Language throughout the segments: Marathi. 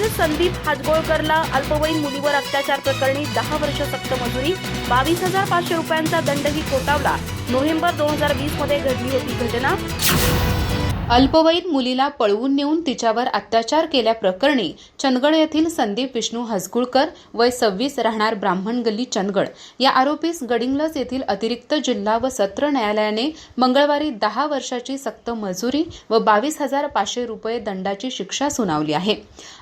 येथील संदीप हातगोळकरला अल्पवयीन मुलीवर अत्याचार प्रकरणी दहा वर्ष सक्त मजुरी बावीस हजार पाचशे रुपयांचा दंडही कोटावला नोव्हेंबर दोन हजार वीसमध्ये घडली होती घटना. अल्पवयीन मुलीला पळवून नेऊन तिच्यावर अत्याचार केल्याप्रकरणी चंदगड येथील संदीप विष्णू हसगुळकर वय सव्वीस राहणार ब्राह्मण गल्ली चंदगड. या आरोपीस गडिंग्लज येथील अतिरिक्त जिल्हा व सत्र न्यायालयाने मंगळवारी दहा वर्षाची सक्त मजुरी व बावीस हजार पाचशे रुपये दंडाची शिक्षा सुनावली आहे.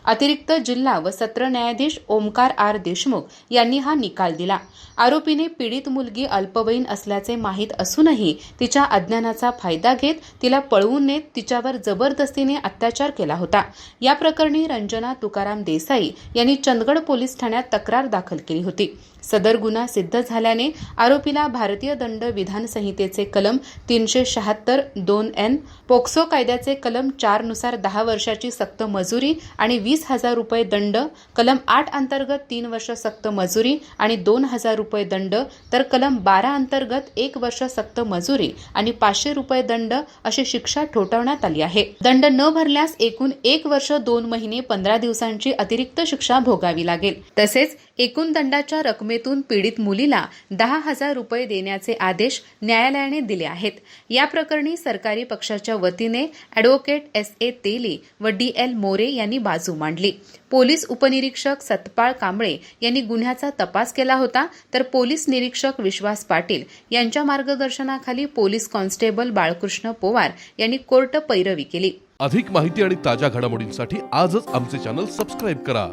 अतिरिक्त जिल्हा व सत्र न्यायाधीश ओमकार आर देशमुख यांनी हा निकाल दिला. आरोपीने पीडित मुलगी अल्पवयीन असल्याचे माहीत असूनही तिच्या अज्ञानाचा फायदा घेत तिला पळवून नेत तिच्यावर जबरदस्तीने अत्याचार केला होता. या प्रकरणी रंजना तुकाराम देसाई यांनी चंदगड पोलीस ठाण्यात तक्रार दाखल केली होती. सदर गुन्हा सिद्ध झाल्याने आरोपीला भारतीय दंड विधान संहितेचे कलम तीनशे शहात्तर दोन एन पोक्सो कायद्याचे कलम चारनुसार दहा वर्षाची सक्त मजुरी आणि वीस हजार रुपये दंड कलम आठ अंतर्गत तीन वर्ष सक्त मजुरी आणि दोन हजार रुपये दंड तर कलम बारा अंतर्गत एक वर्ष सक्त मजुरी आणि पाचशे रुपये दंड अशी शिक्षा ठोठावण्यात आली आहे. दंड न भरल्यास एकूण एक वर्ष दोन महिने पंधरा दिवसांची अतिरिक्त शिक्षा भोगावी लागेल. तसेच एकूण दंडाच्या रकमेतून पीडित मुलीला दहा हजार रुपये देण्याचे आदेश न्यायालयाने दिले आहेत. या प्रकरणी सरकारी पक्षाच्या वतीने अॅडव्होकेट एस ए तेली व डी एल मोरे यांनी बाजू मांडली. पोलीस उपनिरीक्षक सतपाळ कांबळे यांनी गुन्ह्याचा तपास केला होता. तर पोलीस निरीक्षक विश्वास पाटील यांच्या मार्गदर्शनाखाली पोलीस कॉन्स्टेबल बाळकृष्ण पोवार यांनी कोर्ट पैरवी केली. अधिक माहिती आणि ताज्या घडामोडींसाठी आजच आमचे चॅनल सबस्क्राईब करा.